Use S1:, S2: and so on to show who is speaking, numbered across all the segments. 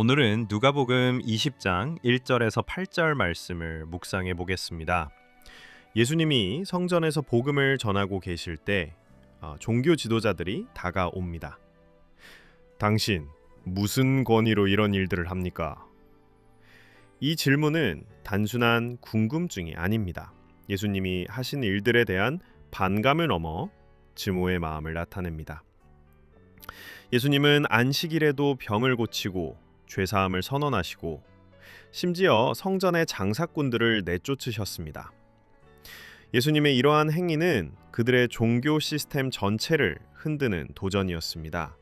S1: 오늘은 누가복음 20장 1절에서 8절 말씀을 묵상해 보겠습니다. 예수님이 성전에서 복음을 전하고 계실 때 어, 종교 지도자들이 다가옵니다. 당신 무슨 권위로 이런 일들을 합니까? 이 질문은 단순한 궁금증이 아닙니다. 예수님이 하신 일들에 대한 반감을 넘어 증오의 마음을 나타냅니다. 예수님은 안식일에도 병을 고치고 죄사함을 선언하시고 심지어 성전의 장사꾼들을 내쫓으셨습니다. 예수님의 이러한 행위는 그들의 종교 시스템 전체를 흔드는 도전이었습니다.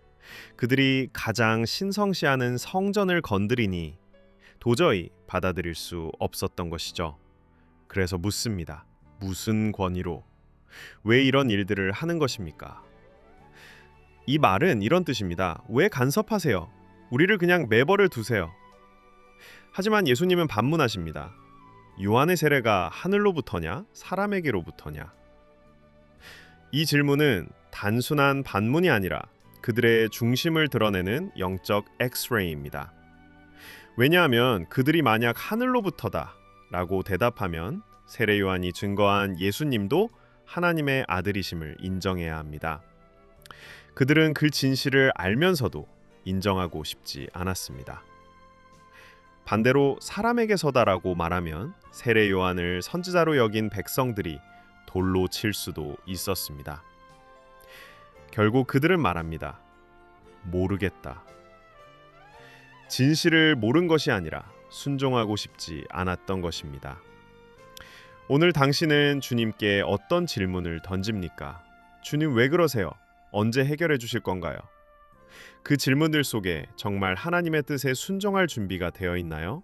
S1: 그들이 가장 신성시하는 성전을 건드리니 도저히 받아들일 수 없었던 것이죠. 그래서 묻습니다. 무슨 권위로? 왜 이런 일들을 하는 것입니까? 이 말은 이런 뜻입니다. 왜 간섭하세요? 우리를 그냥 매버려 두세요. 하지만 예수님은 반문하십니다. 요한의 세례가 하늘로부터냐 사람에게로부터냐? 이 질문은 단순한 반문이 아니라 그들의 중심을 드러내는 영적 엑스레이입니다. 왜냐하면 그들이 만약 하늘로부터다라고 대답하면 세례 요한이 증거한 예수님도 하나님의 아들이심을 인정해야 합니다. 그들은 그 진실을 알면서도 인정하고 싶지 않았습니다. 반대로 사람에게서다라고 말하면 세례 요한을 선지자로 여긴 백성들이 돌로 칠 수도 있었습니다. 결국 그들은 말합니다. 모르겠다. 진실을 모른 것이 아니라 순종하고 싶지 않았던 것입니다. 오늘 당신은 주님께 어떤 질문을 던집니까? 주님 왜 그러세요? 언제 해결해 주실 건가요? 그 질문들 속에 정말 하나님의 뜻에 순종할 준비가 되어 있나요?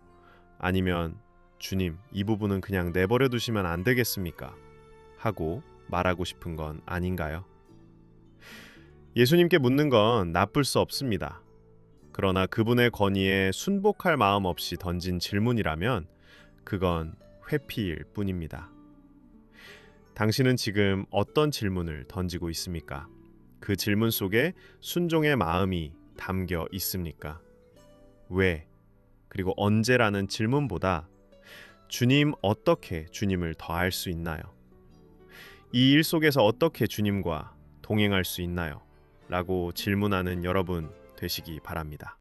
S1: 아니면 주님, 이 부분은 그냥 내버려 두시면 안 되겠습니까? 하고 말하고 싶은 건 아닌가요? 예수님께 묻는 건 나쁠 수 없습니다. 그러나 그분의 권위에 순복할 마음 없이 던진 질문이라면 그건 회피일 뿐입니다. 당신은 지금 어떤 질문을 던지고 있습니까? 그 질문 속에 순종의 마음이 담겨 있습니까? 왜? 그리고 언제라는 질문보다 주님 어떻게 주님을 더할 수 있나요? 이 일 속에서 어떻게 주님과 동행할 수 있나요? 라고 질문하는 여러분 되시기 바랍니다.